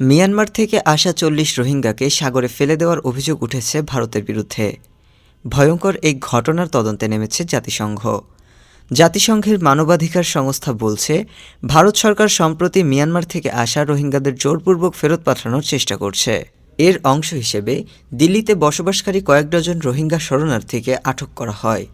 Myanmar থেকে আসা চল্লিশ রোহিঙ্গাকে সাগরে ফেলে দেওয়ার অভিযোগ উঠেছে ভারতের বিরুদ্ধে। ভয়ঙ্কর এই ঘটনার তদন্তে নেমেছে জাতিসংঘ। জাতিসংঘের মানবাধিকার সংস্থা বলছে, ভারত সরকার সম্প্রতি মিয়ানমার থেকে আসা রোহিঙ্গাদের জোরপূর্বক ফেরত পাঠানোর চেষ্টা করছে। এর অংশ হিসেবে দিল্লিতে বসবাসকারী কয়েক ডজন রোহিঙ্গা শরণার্থীকে আটক করা হয়।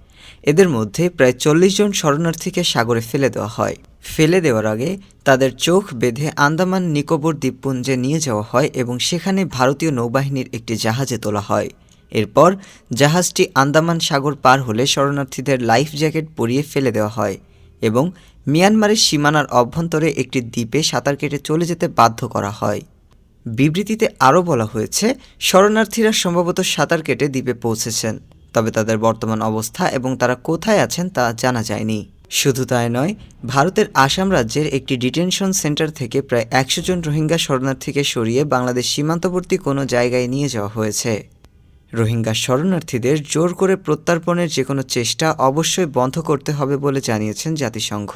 এদের মধ্যে প্রায় চল্লিশ জন শরণার্থীকে সাগরে ফেলে দেওয়া হয়। ফেলে দেওয়ার আগে তাদের চোখ বেঁধে আন্দামান নিকোবর দ্বীপপুঞ্জে নিয়ে যাওয়া হয় এবং সেখানে ভারতীয় নৌবাহিনীর একটি জাহাজে তোলা হয়। এরপর জাহাজটি আন্দামান সাগর পার হলে শরণার্থীদের লাইফ জ্যাকেট পরিয়ে ফেলে দেওয়া হয় এবং মিয়ানমারের সীমানার অভ্যন্তরে একটি দ্বীপে সাঁতার কেটে চলে যেতে বাধ্য করা হয়। বিবৃতিতে আরও বলা হয়েছে, শরণার্থীরা সম্ভবত সাঁতার কেটে দ্বীপে পৌঁছেছেন। তবে তাদের বর্তমান অবস্থা এবং তারা কোথায় আছেন তা জানা যায়নি। শুধু তাই নয়, ভারতের আসাম রাজ্যের একটি ডিটেনশন সেন্টার থেকে প্রায় একশো জন রোহিঙ্গা শরণার্থীকে সরিয়ে বাংলাদেশ সীমান্তবর্তী কোনো জায়গায় নিয়ে যাওয়া হয়েছে। রোহিঙ্গা শরণার্থীদের জোর করে প্রত্যর্পণের যে কোনো চেষ্টা অবশ্যই বন্ধ করতে হবে বলে জানিয়েছেন জাতিসংঘ।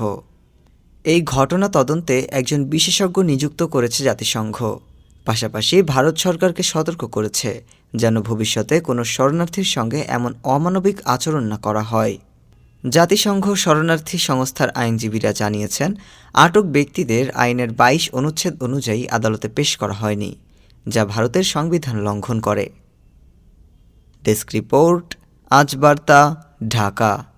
এই ঘটনা তদন্তে একজন বিশেষজ্ঞ নিযুক্ত করেছে জাতিসংঘ। পাশাপাশি ভারত সরকারকে সতর্ক করেছে। যেন ভবিষ্যতে কোনো শরণার্থীর সঙ্গে এমন অমানবিক আচরণ না করা হয়। জাতিসংঘ শরণার্থী সংস্থার আইনজীবীরা জানিয়েছেন, আটক ব্যক্তিদের আইনের বাইশ অনুচ্ছেদ অনুযায়ী আদালতে পেশ করা হয়নি, যা ভারতের সংবিধান লঙ্ঘন করে। ডেস্ক রিপোর্ট, আজ বার্তা, ঢাকা।